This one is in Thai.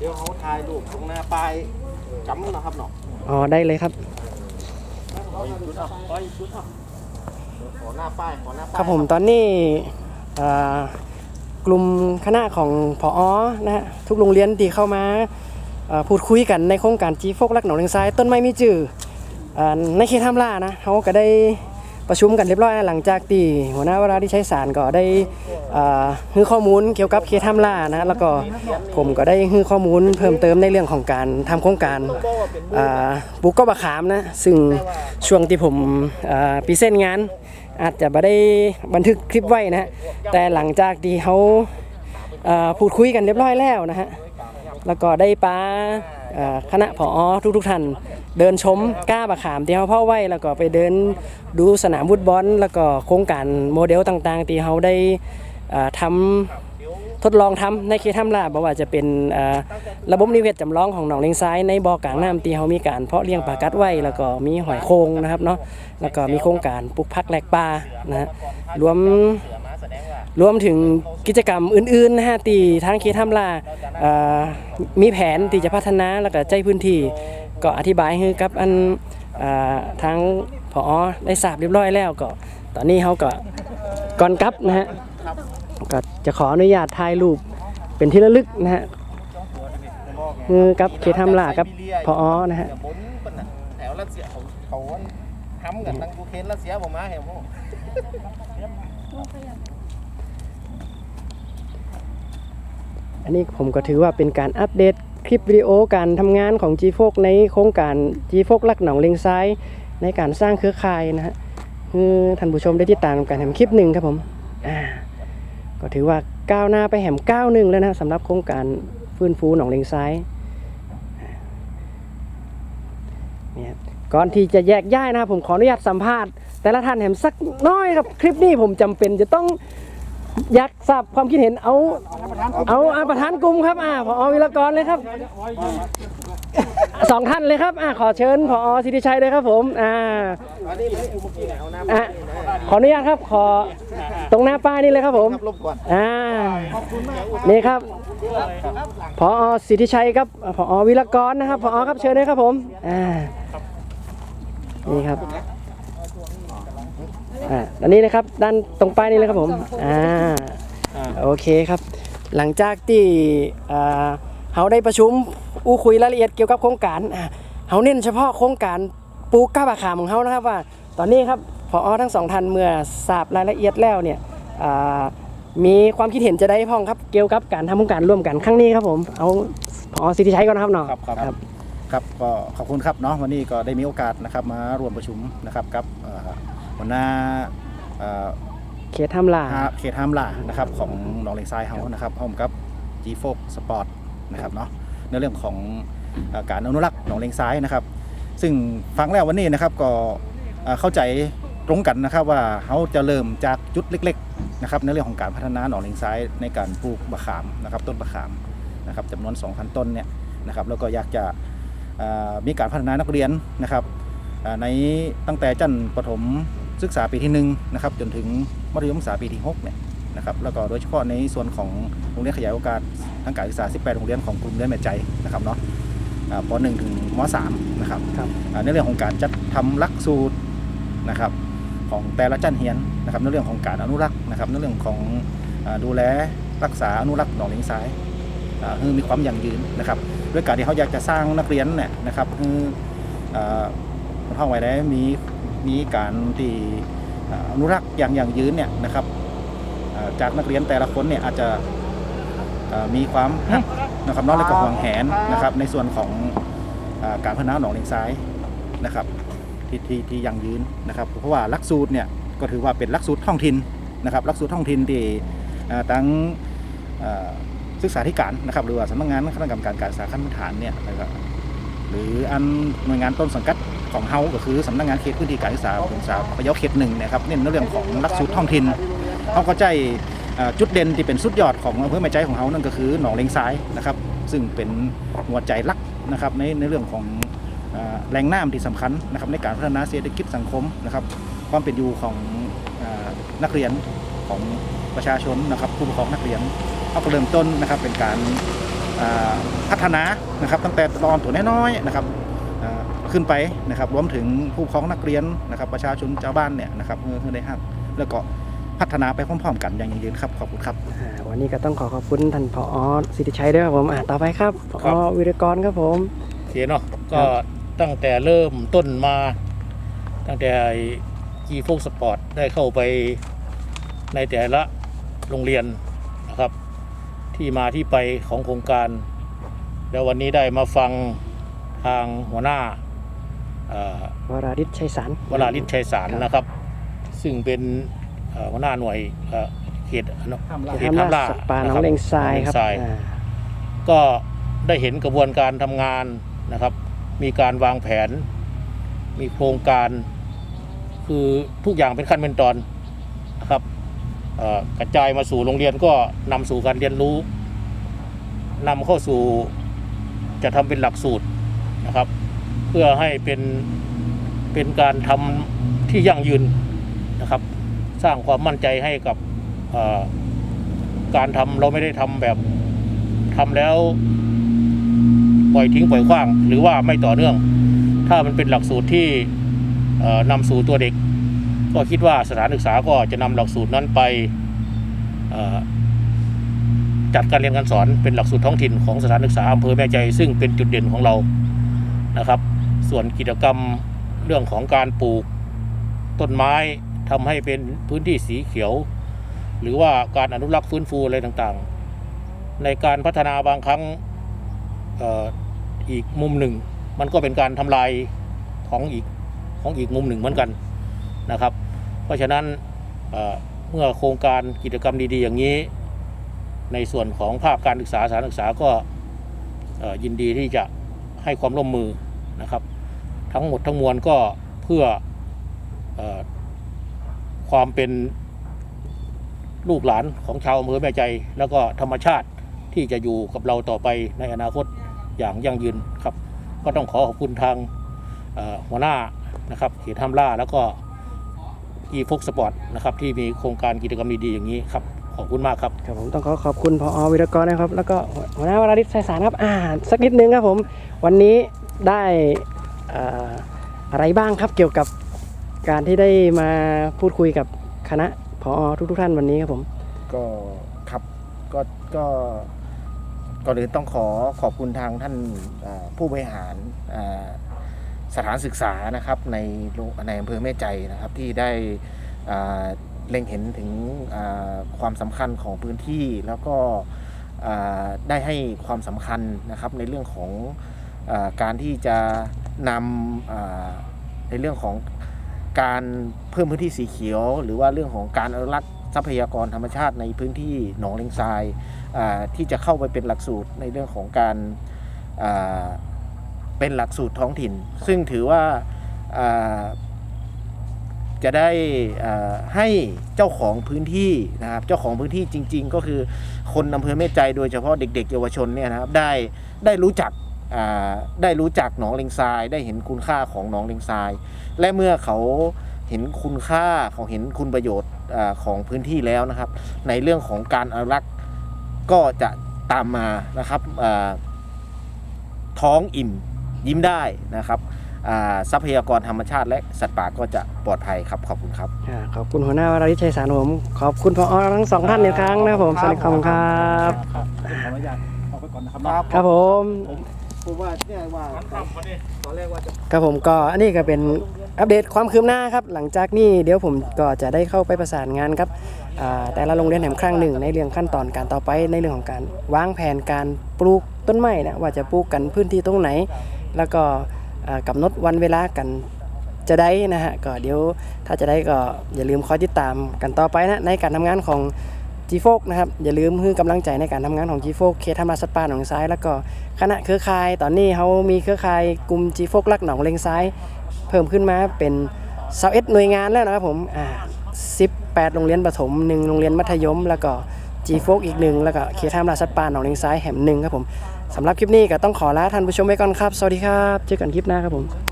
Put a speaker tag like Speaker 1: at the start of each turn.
Speaker 1: เดี๋ยวเขาถ่ายรูปตรงหน้าป้ายจำนะครับเนาะ
Speaker 2: อ๋อได้เลยครับ
Speaker 1: ขออีกชุดอะขออีกชุดอะขอหน้าป้ายขอหน้าป้าย
Speaker 2: ครับผมตอนนี้อ่ากลุ่มคณะของพอนะฮะทุกโรงเรียนที่เข้ามาอ่าพูดคุยกันในโครงการจีโฟกรักหนองเลงซ้ายต้นไม้มีจื่ออ่าในเขตท่ามล่านะเขาก็ได้ ประชุมกันเรียบร้อยนะหลังจากที่หัวหน้าวราที่ใช้สารก็ได้อ่าให้ข้อมูลเกี่ยวกับเขตท่าล่านะแล้วก็ผมก็ได้ให้ข้อมูลเพิ่มเติมในเรื่องของการทำโครงการอ่าปลูกก็บะขามนะซึ่งช่วงที่ผมอ่าพรีเซนงาน อาจจะไม่ได้บันทึกคลิปไว้นะฮะแต่หลังจากที่เขาพูดคุยกันเรียบร้อยแล้วนะฮะแล้วก็ได้ปา คณะผอทุกทุกๆท่านเดินชมก้าบะขามที่เขาเผาไว้แล้วก็ไปเดินดูสนามฟุตบอล แล้วก็โครงการโมเดลต่างๆ ที่เขาได้เอ่อทำทดลองทำในเขตถ้ำลาบอกว่าจะเป็นระบบนิเวศจำลองของหนองเลงซ้ายในบ่อกลางน้ำที่เขามีการเพาะเลี้ยงปลากัดไว้แล้วก็มีหอยโครงนะครับเนาะแล้วก็มีโครงการปลูกพักแหลกปลานะฮะรวม รวมถึงกิจกรรมอื่นๆนะฮะที่ทางเขตทำลาเอ่อมีแผนที่จะพัฒนาแล้วก็ใจพื้นที่ ก็อธิบายให้กับอันทางพอได้ทราบเรียบร้อยแล้วก็ ตอนนี้เขาก็ก่อนกลับนะฮะก็จะขออนุญาตถ่ายรูปเป็นที่ระลึกนะฮะคือกับเขตทำลากับพอนะฮะ
Speaker 1: แถวรัสเซียเขาเขาทำกันทางยูเครนรัสเซียผมมาเห็นมั้ง
Speaker 2: อันนี้ผมก็ถือว่าเป็นการอัปเดตคลิปวิดีโอการทำงานของ g ีโฟกในโครงการ g ีโฟกลักหนองเลงซ้าย ในการสร้างเครือข่ายนะฮะคือท่านผู้ชมได้ติดตามการทำคลิปหนึ่งครับผมอ่าก็ถือว่าก้าวหน้าไปแหมก้าวหนึ่งแล้วนะสำหรับโครงการฟื้นฟูหนองเลงซ้ายอ่าเนี่ยก่อนที่จะแยกย้ายนะครับผมขออนุญาตสัมภาษณ์ แต่ละท่านแหมสักน้อยครับคลิปนี้ผมจำเป็นจะต้อง อยากทราบความคิดเห็นเอาเอาอาประธานกลุ่มครับอ่าพอวิรกรเลยครับสองท่านเลยครับอ่าขอเชิญพอสิทธิชัยเลยครับผมอ่า
Speaker 1: อะ
Speaker 2: ขออนุญาตครับขอตรงหน้าป้ายนี่เลยครับผมอ่านี่ครับพอสิทธิชัยครับพอวิรกรนะครับพอครับเชิญเลยครับผมอ่านี่ครับ อ่าอันนี้นะครับด้านตรงป้ายนี่เลยครับผมอ่าโอเคครับ หลังจากที่อ่าเขาได้ประชุมอู้คุยรายละเอียดเกี่ยวกับโครงการอ่าเขาเน้นเฉพาะโครงการปลูกก้าบะขามของเขานะครับว่า ตอนนี้ครับพอทั้งสองท่านเมื่อทราบรายละเอียดแล้วเนี่ยอ่ามีความคิดเห็นจะได้พ้องครับเกี่ยวกับการทำโครงการร่วมกันครั้งนี้ครับผมเอาพอสิทธิชัยก่อนนะครับเนาะ
Speaker 3: ครับครับครับก็ขอบคุณครับเนาะวันนี้ก็ได้มีโอกาสนะครับมาร่วมประชุมนะครับกับเอ่อ หัวหน้าเอ่อ
Speaker 2: เขตทำลา
Speaker 3: ฮาเขตห้ามล่านะครับของหนองเลงทรายเฮานะครับพร้อมกับ G f o สปอร์ตนะครับเนาะในเรื่องของเอ่อการอนุรักษ์หนองเลงทรายนะครับ ซึ่งฟังแล้ววันนี้นะครับก็เอ่อเข้าใจตรงกันนะครับว่าเขาจะเริ่มจากจุดเล็กๆนะครับในเรื่องของการพัฒนาหนองเลงทรายในการปลูกบะขามนะครับต้นบะขามนะครับจำนวน 2,000 ต้นเนี่ยนะครับแล้วก็อยากจะอ่ามีการพัฒนานักเรียนนะครับ อ่าในตั้งแต่ชั้นประถม ศึกษาปีที่1นะครับจนถึงมัธยมศึกษาปีที่6เนี่ยนะครับแล้วก็โดยเฉพาะในส่วนของโรงเรียนขยายโอกาสทางการศึกษา 18 โรงเรียนของกลุ่มเรียนแม่ใจนะครับเนาะอ่าป .1 ถึงม .3 นะครับ
Speaker 2: ครับ
Speaker 3: อ่าในเรื่องของการจัดทำหลักสูตรนะครับของแต่ละชั้นเรียนนะครับในเรื่องของการอนุรักษ์นะครับในเรื่องของอ่าดูแลรักษาอนุรักษ์หนองเลงซ้ายอ่าให้มีความยั่งยืนนะครับด้วยการที่เขาอยากจะสร้างนักเรียนเนี่ยนะครับคือเอ่อคนห้องไว้ได้มี มีการที่อนุรักษ์อย่างอย่างยืนเนี่ยนะครับจากนักเรียนแต่ละคนเนี่ยอาจจะมีความฮักนะครับน้องและก็หวงแหนนะครับในส่วนของอการพัฒนาหนองเลงซ้ายนะครับที่ที่ที่ยังยืนนะครับ เพราะว่าลักสูตรเนี่ยก็ถือว่าเป็นลักสูตรท้องถิ่นนะครับลักสูตรท้องถิ่นที่เอ่อตั้งศึกษาธิการนะครับหรือว่าสำนักงานคณะกรรมการการศึกษาขั้นพื้นฐานเนี่ยนะครับหรืออันหน่วยงานต้นสังกัด ของเฮาก็คือสำนักงานเขตพื้นที่การศึกษาของสาวพะเยาเขตหนึ่งนะครับเน้นในเรื่องของหลักสูตรท้องถิ่นเขาก็ใจจุดเด่นที่เป็นสุดยอดของอำเภอแม่ใจของเฮานั่นก็คือหนองเลงซ้ายนะครับ ซึ่งเป็นหัวใจหลักนะครับในในเรื่องของอแหล่งน้ำที่สำคัญนะครับในการพัฒนาเศรษฐกิจสังคมนะครับ ความเป็นอยู่ของอนักเรียนของประชาชนนะครับผู้ปกครองนักเรียนเขาก็เริ่มต้นนะครับเป็นการ
Speaker 4: พัฒนานะครับตั้งแต่ตอนตัวน้อยๆนะครับ ขึ้นไปนะครับรวมถึงผู้ปกครองนักเรียนนะครับ ประชาชนชาวบ้านเนี่ยนะครับเพื่อให้ได้ฮักแล้วก็พัฒนาไปพร้อมๆกันอย่างยั่งยืนครับขอบคุณครับ
Speaker 2: อ่าวันนี้ก็ต้องขอขอบคุณท่านผอสิทธิชัยด้วยครับผมอ่าต่อไปครับผ
Speaker 1: ครั
Speaker 2: อบ วิรกรครับผม
Speaker 1: โอเคเนาะก็ตั้งแต่เริ่มต้นมา ตั้งแต่กีโฟกสปอร์ตได้เข้าไปในแต่ละโรงเรียนนะครับ ที่มาที่ไปของโครงการ แล้ววันนี้ได้มาฟังทางหัวหน้าเอ่อ
Speaker 2: วราดิษชัยสาร
Speaker 1: วราลิศชัยสาร
Speaker 2: ครับ
Speaker 1: นะครับ ซึ่งเป็นเอ่อหัวหน้าหน่วยเอ่อเขตอนุ
Speaker 4: ห้ามล่า
Speaker 1: เขต
Speaker 2: ทำ
Speaker 1: ห้าม
Speaker 2: ล่า
Speaker 1: ล่า
Speaker 2: สัตว์ป่าหนองะเลงทรายครับ
Speaker 1: หนองเลงทราย
Speaker 2: อ่า
Speaker 1: ก็ได้เห็นกระบวนการทำงานนะครับ มีการวางแผน มีโครงการ คือทุกอย่างเป็นขั้นเป็นตอนนะครับเอ่อกระจายมาสู่โรงเรียนก็นำสู่การเรียนรู้นำเข้าสู่จะทำเป็นหลักสูตรนะครับ เพื่อให้เป็นเป็นการทำที่ยั่งยืนนะครับ สร้างความมั่นใจให้กับการทำเราไม่ได้ทำแบบทำแล้วปล่อยทิ้งปล่อยขว้าง หรือว่าไม่ต่อเนื่อง ถ้ามันเป็นหลักสูตรที่นำสู่ตัวเด็ก ก็คิดว่าสถานศึกษาก็จะนำหลักสูตรนั้นไปจัดการเรียนการสอนเป็นหลักสูตรท้องถิ่นของสถานศึกษาอำเภอแม่ใจ ซึ่งเป็นจุดเด่นของเรานะครับ ส่วนกิจกรรมเรื่องของการปลูกต้นไม้ทำให้เป็นพื้นที่สีเขียว หรือว่าการอนุรักษ์ฟื้นฟูอะไรต่างๆ ในการพัฒนาบางครั้งออีกมุมหนึ่ง มันก็เป็นการทำลายของอีกของอีกมุมหนึ่งเหมือนกันนะครับ เพราะฉะนั้นเเมื่อโครงการกิจกรรมดีๆ อย่างนี้ ในส่วนของภาคการศึกษาสถานศึกษาก็ยินดีที่จะให้ความร่วมมือนะครับ ทั้งหมดทั้งมวลก็เพื่ออความเป็นลูกหลานของชาวอำเภอแม่ใจ แล้วก็ธรรมชาติที่จะอยู่กับเราต่อไปในอนาคตอย่างยั่งยืนครับ ก็ต้องขอขอบคุณทางหัวหน้านะครับเขตห้ามล่าแล้วก็อีฟกสปอร์ตนะครับที่มีโครงการกิจกรรมดีๆอย่างนี้ครับขอบคุณมากครับ
Speaker 2: ครับผมต้องขอขอบคุณพอวิรกรนะครับ แล้วก็หัวหน้าวราดิษชัยสารครับอ่าสักนิดนึงครับผม วันนี้ได้ อะไรบ้างครับเกี่ยวกับการที่ได้มาพูดคุยกับคณะพอทุกๆท่านวันนี้ครับผม
Speaker 4: ก็ครับก็ก็ก่อนอื่นต้องขอขอบคุณทางท่านผู้บริหารสถานศึกษานะครับในในอำเภอแม่ใจนะครับที่ได้เล็งเห็นถึงความสำคัญของพื้นที่แล้วก็ได้ให้ความสำคัญนะครับในเรื่องของอการที่จะ นำในเรื่องของการเพิ่มพื้นที่สีเขียว หรือว่าเรื่องของการอนุรักษ์ทรัพยากรธรรมชาติในพื้นที่หนองเลงทรายที่จะเข้าไปเป็นหลักสูตรในเรื่องของการเป็นหลักสูตรท้องถิ่น ซึ่งถือว่าจะได้ให้เจ้าของพื้นที่นะครับเจ้าของพื้นที่จริง ๆ ก็คือคนอำเภอแม่ใจโดยเฉพาะเด็ก ๆ เยาวชนเนี่ยนะครับได้ได้รู้จัก ได้รู้จักหนองเลงทราย ได้เห็นคุณค่าของหนองเลงทราย และเมื่อเขาเห็นคุณค่าเขาเห็นคุณประโยชน์อาของพื้นที่แล้วนะครับ ในเรื่องของการอนุรักษ์ก็จะตามมานะครับอ่าท้องอิ่มยิ้มได้นะครับอ่าทรัพยากรธรรมชาติ และสัตว์ป่าก็จะปลอดภัยครับขอบคุณครับ
Speaker 2: อ่าขอบคุณหัวหน้าวราดิษชัยสารผมขอบคุณพอทั้งสองท่านอีกครั้งนะครับผมสวัสดีครับครับ
Speaker 4: ขออนุญาตออกไปก่อนนะครับ
Speaker 2: ครับผม
Speaker 4: ผมว่าเนี่ยว่าตอนแรกว่าจะ
Speaker 2: ครับผมก็อันนี้ก็เป็นอัปเดตความคืบหน้าครับ หลังจากนี้เดี๋ยวผมก็จะได้เข้าไปประสานงานครับอ่าแต่ละโรงเรียนแห่งครั้งหนึ่งในเรื่องขั้นตอนการต่อไปในเรื่องของการวางแผนการปลูกต้นไม้นะว่าจะปลูกกันพื้นที่ตรงไหน แล้วก็อ่ากำหนดวันเวลากันจะได้นะฮะก็เดี๋ยวถ้าจะได้ก็อย่าลืมคอยติดตามกันต่อไปนะในการทำงานของ g ีโฟกนะครับ อย่าลืมให้กำลังใจในการทำงานของ g ีโฟกเคทำลายสัตว์ป่าหนองซ้าย แล้วก็คณะเครือข่ายตอนนี้เขามีเครือข่ายกลุ่ม g ีโฟกรักหนองเลงซ้าย เพิ่มขึ้นมาเป็นสาเอ็ดหน่วยงานแล้วนะครับผมอ่า18โรงเรียนประถม1โรงเรียนมัธยม แล้วก็ g ีโฟกอีกหนึ่งแล้วก็เคทำลายสัตว์ป่าหนองเลงซ้ายแห่งหนึ่งครับผมสำหรับคลิปนี้ก็ต้องขอลาท่านผู้ชมไปก่อนครับ สวัสดีครับ เจอกันคลิปหน้าครับผม